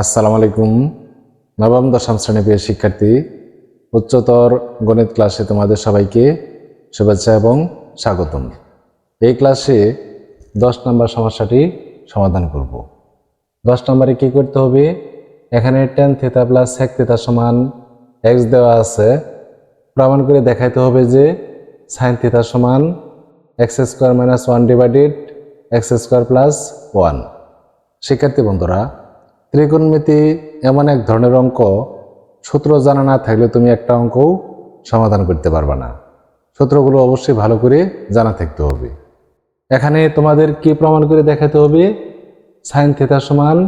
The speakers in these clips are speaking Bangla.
আসসালামু আলাইকুম। নবম, দশম শ্রেণি প্রিয় শিক্ষার্থী, উচ্চতর গণিত ক্লাসে তোমাদের সবাইকে শুভেচ্ছা এবং স্বাগতম। এই ক্লাসে দশ নম্বর সমস্যাটি সমাধান করব। দশ নম্বরে কি করতে হবে? এখানে টেন থিতা প্লাস সেক থিতা সমান এক্স দেওয়া আছে। প্রমাণ করে দেখাইতে হবে যে সাইন থিতা সমান x square minus one divided x square plus one শিক্ষার্থী বন্ধুরা ত্রিকোণমিতি এমন এক ধরনের অঙ্ক, সূত্র জানা না থাকলে তুমি একটা অঙ্কও সমাধান করতে পারবে না। সূত্রগুলো অবশ্যই ভালো করে জানা থাকতে হবে। এখানে তোমাদের কি প্রমাণ করে দেখাতে হবে? সাইন থিতা সমান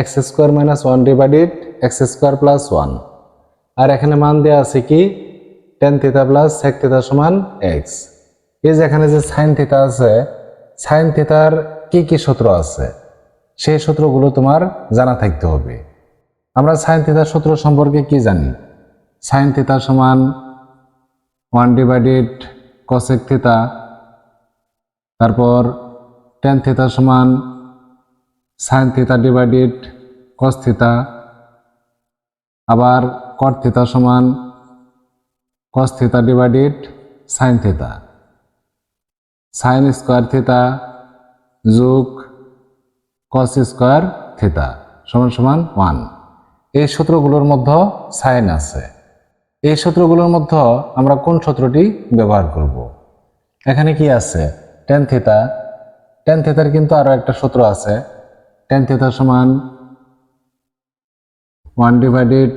x square minus one divided x square plus one আর এখানে মান দেওয়া আছে কি? টেন থিতা প্লাস সেক থিতা সমান এক্স এই যে এখানে যে সাইন থিতা আছে সাইন থিতার কি কি সূত্র আছে? সেই সূত্রগুলো তোমার জানা থাকতে হবে। আমরা সাইন থিতার সূত্র সম্পর্কে কি জানি? সাইন থিতা সমান ওয়ান ডিভাইডেড কসেক থিতা তারপর টেন থিতা সমান সাইন থিতা ডিভাইডেড কস থিতা আবার কট থিতা সমান cos theta divided sine theta sine square theta যোগ কস স্কোয়ার থিতা সমান সমান ওয়ান এই সূত্রগুলোর মধ্যে সাইন আছে। এই সূত্রগুলোর মধ্যে আমরা কোন সূত্রটি ব্যবহার করব? এখানে কি আছে? টেন থিতা টেন থিতার কিন্তু আরও একটা সূত্র আছে। টেন থিতা সমান ওয়ান ডিভাইডেড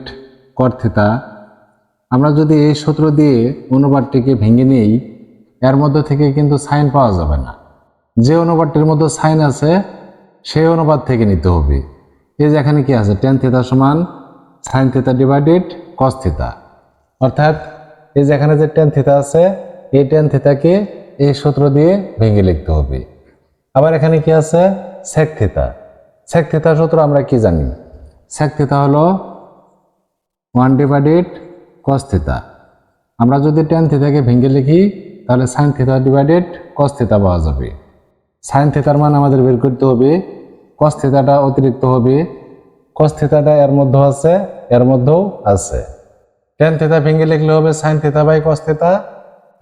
কট থিতা আমরা যদি এই সূত্র দিয়ে অনুবাদটিকে ভেঙে নিই, এর মধ্যে থেকে কিন্তু সাইন পাওয়া যাবে না। যে অনুবাদটির মধ্যে সাইন আছে সেই অনুবাদ থেকে নিতে হবে। এই যে এখানে কি আছে? টেন থিতা সমান সাইন থিতা ডিভাইডেড কস থিতা অর্থাৎ এই যে এখানে যে টেন থিতা আছে, এই টেন থিতাকে এই সূত্র দিয়ে ভেঙে লিখতে হবে। আবার এখানে কি আছে? সেক থিতা সেক থিতা সূত্র আমরা কি জানি? সেক থিতা হলো ওয়ান ডিভাইডেড কস থিতা আমরা যদি টেন থিতাকে ভেঙে লিখি, তাহলে সাইন থিতা ডিভাইডেড কস থিতা পাওয়া যাবে। সাইন থিতার মান আমাদের বের করতে হবে কস থিতাটা অতিরিক্ত হবে। কস থিতাটা এর মধ্যেও আছে, এর মধ্যেও আছে। টেন থিতা ভেঙে লিখলে হবে সাইন থিতা বাই কস থিতা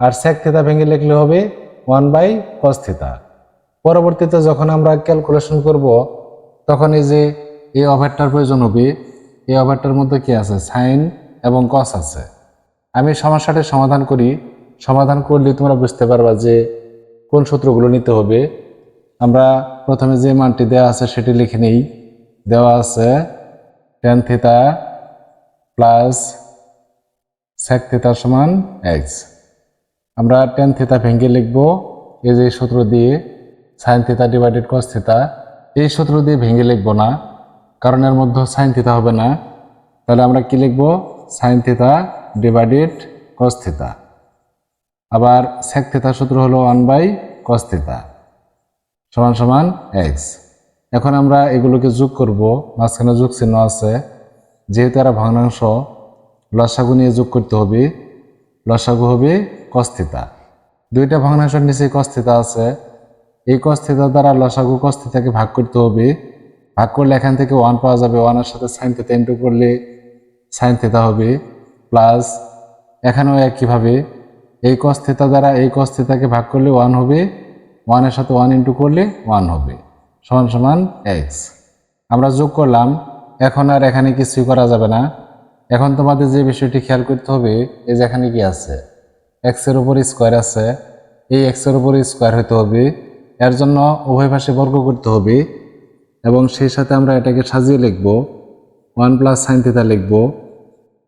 আর সেক থিতা ভেঙে লিখলে হবে ওয়ান বাই কস থিতা পরবর্তীতে যখন আমরা ক্যালকুলেশন করব, তখন এই যে এই ওভারটার প্রয়োজন হবে এই ওভারটার মধ্যে কি আছে? সাইন এবং কস আছে। আমি সমস্যাটি সমাধান করি। সমাধান করলে তোমরা বুঝতে পারবা যে কোন সূত্রগুলো নিতে হবে। আমরা প্রথমে যে মানটি দেওয়া আছে সেটি লিখে নিই। দেওয়া আছে টেন থিতা প্লাস সেক থিতা সমান এক্স আমরা টেন থিতা ভেঙে লিখব এই যে সূত্র দিয়ে সাইন থিতা ডিভাইডেড কস থিতা এই সূত্র দিয়ে ভেঙে লিখব না, কারণ এর মধ্যে সাইন থিতা হবে না। তাহলে আমরা কি লিখব? সাইন থিতা ডিভাইডেড কস থিতা আবার সেক থিতা সূত্র হলো ওয়ান বাই কস থিতা সমান সমান এক্স এখন আমরা এগুলোকে যোগ করব, মাঝখানে যোগ চিহ্ন আছে। যেহেতু এরা ভগ্নাংশ, লসাগু নিয়ে যোগ করতে হবে। লসাগু হবে কস্থিতা দুইটা ভগ্নাংশের নিচে কস্থিতা আছে। এই কস্থিতা দ্বারা লসাগু কস্থিতাকে ভাগ করতে হবে। ভাগ করলে এখান থেকে ওয়ান পাওয়া যাবে। ওয়ানের সাথে সাইন থিতা ইন্টু করলে সাইন থিতা হবে। প্লাস এখানেও একইভাবে। এই কস্থিতা দ্বারা এই কস্থিতাকে ভাগ করলে ওয়ান হবে ওয়ানের সাথে ওয়ান ইন্টু করলে ওয়ান হবে। সমান সমান এক্স। আমরা যোগ করলাম, এখন আর এখানে কিছুই করা যাবে না। এখন তোমাদের যে বিষয়টি খেয়াল করতে হবে, এই যে এখানে কি আছে? এক্সের উপর স্কোয়ার আছে। এই এক্সের উপর স্কোয়ার হতে হবে। এর জন্য উভয় পাশে বর্গ করতে হবে। এবং সেই সাথে আমরা এটাকে সাজিয়ে লিখব। ওয়ান প্লাস সাইন থিতা লিখব।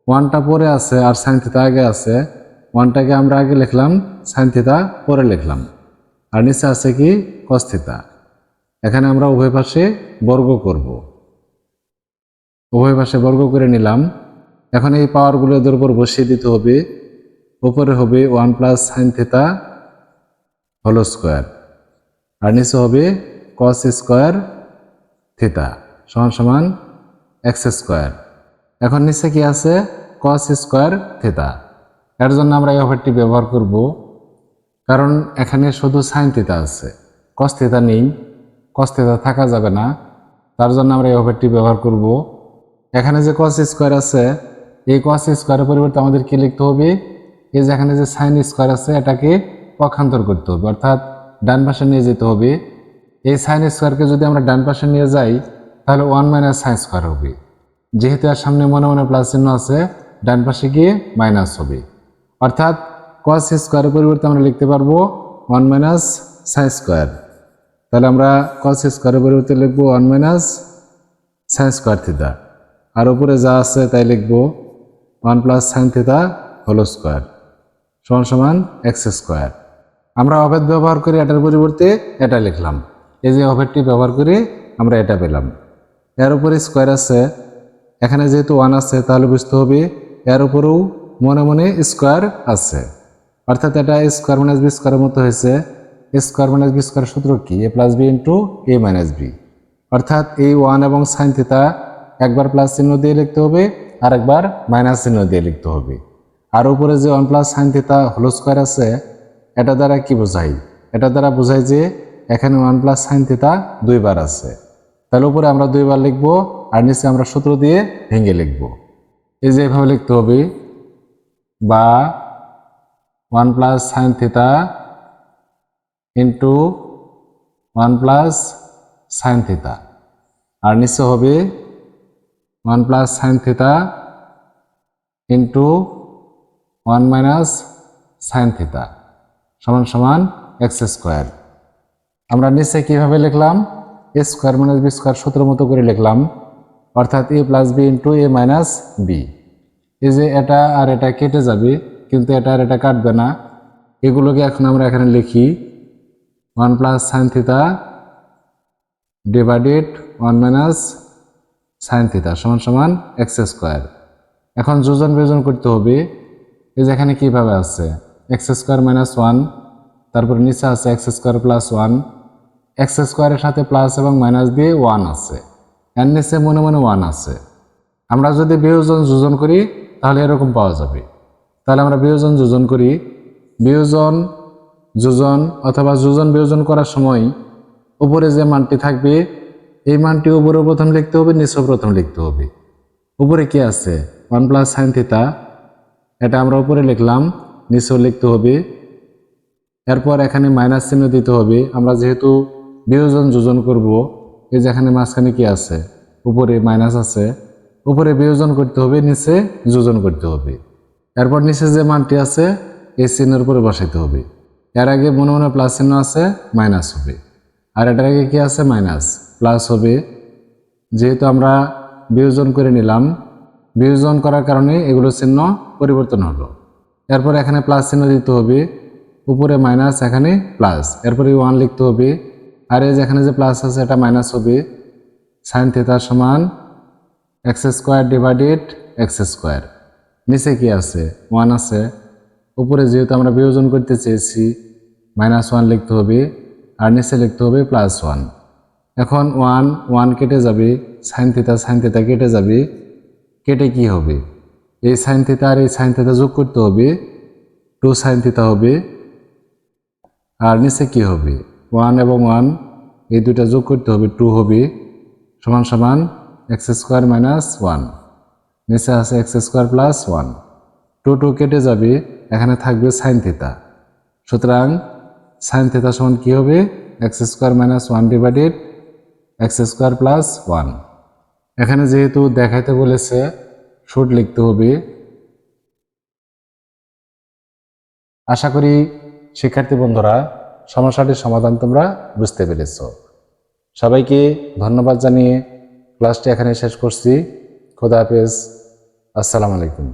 ওয়ানটা পরে আছে আর সাইন থিতা আগে আছে। ওয়ানটাকে আমরা আগে লিখলাম, সাইন থিতা পরে লিখলাম। আর নিচে আছে কি? কস থিতা এখানে আমরা উভয় পাশে বর্গ করব। উভয় পাশে বর্গ করে নিলাম। এখন এই পাওয়ারগুলো এদের উপর বসিয়ে দিতে হবে। উপরে হবে ওয়ান প্লাস সাইন থিতা হলো স্কোয়ার আর নিচে হবে কস স্কোয়ার থিতা সমান সমান এক্স স্কোয়ার এখন নিচে কি আছে? কস স্কোয়ার থিতা এর জন্য আমরা এই অফারটি ব্যবহার করব। কারণ এখানে শুধু সাইন থিতা আছে। কস থিতা নেই, কস থিতা থাকা যাবে না। তার জন্য আমরা এই ওভারটি ব্যবহার করব। এখানে যে কস স্কোয়ার আছে, এই কস স্কোয়ারের পরিবর্তে আমাদের কী লিখতে হবে? এই যে এখানে যে সাইন স্কোয়ার আছে, এটাকে পক্ষান্তর করতে হবে। অর্থাৎ ডান পাশে নিয়ে যেতে হবে। এই সাইন স্কোয়ারকে যদি আমরা ডান পাশে নিয়ে যাই, তাহলে ওয়ান মাইনাস সাইন স্কোয়ার হবে। যেহেতু আর সামনে মনে মনে প্লাস চিহ্ন আছে, ডান পাশে গিয়ে মাইনাস হবে। অর্থাৎ কস স্কোয়ারের পরিবর্তে আমরা লিখতে পারব ওয়ান মাইনাস সাইন স্কোয়ার তাহলে আমরা কস স্কোয়ারের পরিবর্তে লিখব one minus sine square theta আর উপরে যা আছে তাই লিখব one plus sine theta whole square সমান সমান এক্স স্কোয়ার আমরা অভেদ ব্যবহার করে এটার পরিবর্তে এটা লিখলাম। এই যে অভেদটি ব্যবহার করে আমরা এটা পেলাম। এর উপরে স্কোয়ার আছে। এখানে যেহেতু ওয়ান আছে তাহলে বুঝতে হবে এর উপরেও মনে মনে স্কোয়ার আছে। অর্থাৎ এটা স্কোয়ার মাইনাস বি স্কোয়ারের মতো হয়েছে। স্কোয়ার মাইনাস বি স্কোয়ার সূত্র কি? A plus b into a minus b অর্থাৎ এই ওয়ান এবং সাইন থিতা একবার প্লাস চিহ্ন দিয়ে লিখতে হবে আর একবার মাইনাস চিহ্ন দিয়ে লিখতে হবে। আর উপরে যে one plus sine theta whole square আছে, এটা দ্বারা কি বোঝাই? এটা দ্বারা বোঝায় যে এখানে ওয়ান প্লাস সাইন থিতা দুইবার আছে। তাহলে উপরে আমরা দুইবার লিখব, আর নিচে আমরা সূত্র দিয়ে ভেঙে লিখব। এই যে এভাবে লিখতে হবে, বা one plus sine theta into one plus sine theta আর নিচে হবে one plus sine theta into one minus sine theta সমান সমান এক্স স্কোয়ার। আমরা নিচে কীভাবে লিখলাম? A square minus b square সূত্র মতো করে লিখলাম। অর্থাৎ a plus b into a minus b. এই যে এটা আর এটা কেটে যাবে। কিন্তু এটা আর এটা কাটবে না। এগুলোকে এখন আমরা এখানে লিখি one plus sine theta divided one minus sine theta সমান সমান এক্স স্কোয়ার। এখন যোজন বিয়োজন করতে হবে। এই যে এখানে কীভাবে আছে? এক্স স্কোয়ার মাইনাস ওয়ান, তারপর নিচে আছে x square plus one. X স্কোয়ারের সাথে প্লাস এবং মাইনাস দিয়ে ওয়ান আছে। এর নিচে মনে মনে ওয়ান আছে। আমরা যদি বিয়োজন যোজন করি, তাহলে এরকম পাওয়া যাবে। তাহলে আমরা বিয়োজন যোজন করি। বিয়োজন যোজন অথবা যোজন বিয়োজন করার সময় উপরে যে মানটি থাকবে, এই মানটি উপরে প্রথম লিখতে হবে নিচেও প্রথম লিখতে হবে। উপরে কি আছে? ওয়ান প্লাস সাইন থিতা এটা আমরা উপরে লিখলাম, নিচেও লিখতে হবে। এরপর এখানে মাইনাস চিহ্ন দিতে হবে। আমরা যেহেতু বিয়োজন যোজন করব, এই যে এখানে মাঝখানে কি আছে? উপরে মাইনাস আছে। উপরে বিয়োজন করতে হবে, নিচে যোজন করতে হবে। এরপর নিচে যে মানটি আছে এই চিহ্নের উপরে বসাইতে হবে। এর আগে মনে মনে প্লাস চিহ্ন আছে, মাইনাস হবে। আর এটার আগে কি আছে, মাইনাস। প্লাস হবে, যেহেতু আমরা বিয়োজন করে নিলাম, বিয়োজন করার কারণে এগুলো চিহ্ন পরিবর্তন হলো। এরপর এখানে প্লাস চিহ্ন দিতে হবে, উপরে মাইনাস, এখানে প্লাস। এরপরে ওয়ান লিখতে হবে, আর এই যে এখানে যে প্লাস আছে, এটা মাইনাস হবে। সাইন থিতার সমান x square divided x square নিচে কি আছে? ওয়ান আছে। উপরে যেহেতু আমরা বিয়োজন করতে চেয়েছি মাইনাস ওয়ান লিখতে হবে, আর নিচে লিখতে হবে প্লাস ওয়ান এখন ওয়ান ওয়ান কেটে যাবে সাইন থিতা সাইন থিতা কেটে যাবে। কেটে কি হবে? এই সাইন থিতা আর এই সাইন থিতা যোগ করতে হবে। টু সাইন থিতা হবে। আর নিচে কি হবে? ওয়ান এবং ওয়ান এই দুইটা যোগ করতে হবে টু হবে। সমান সমান এক্স স্কোয়ার মাইনাস ওয়ান নিচে আছে x square plus one two two কেটে যাবে, এখানে থাকবে সাইন থিতা সুতরাং সাইন থিতা সমান কী হবে? X square minus one divided x square plus one এখানে যেহেতু দেখাইতে বলেছে শুট লিখতে হবে। আশা করি শিক্ষার্থী বন্ধুরা, সমস্যাটির সমাধান তোমরা বুঝতে পেরেছ। সবাইকে ধন্যবাদ জানিয়ে ক্লাসটি এখানে শেষ করছি। খোদা হাফেজ। আসসালামু আলাইকুম।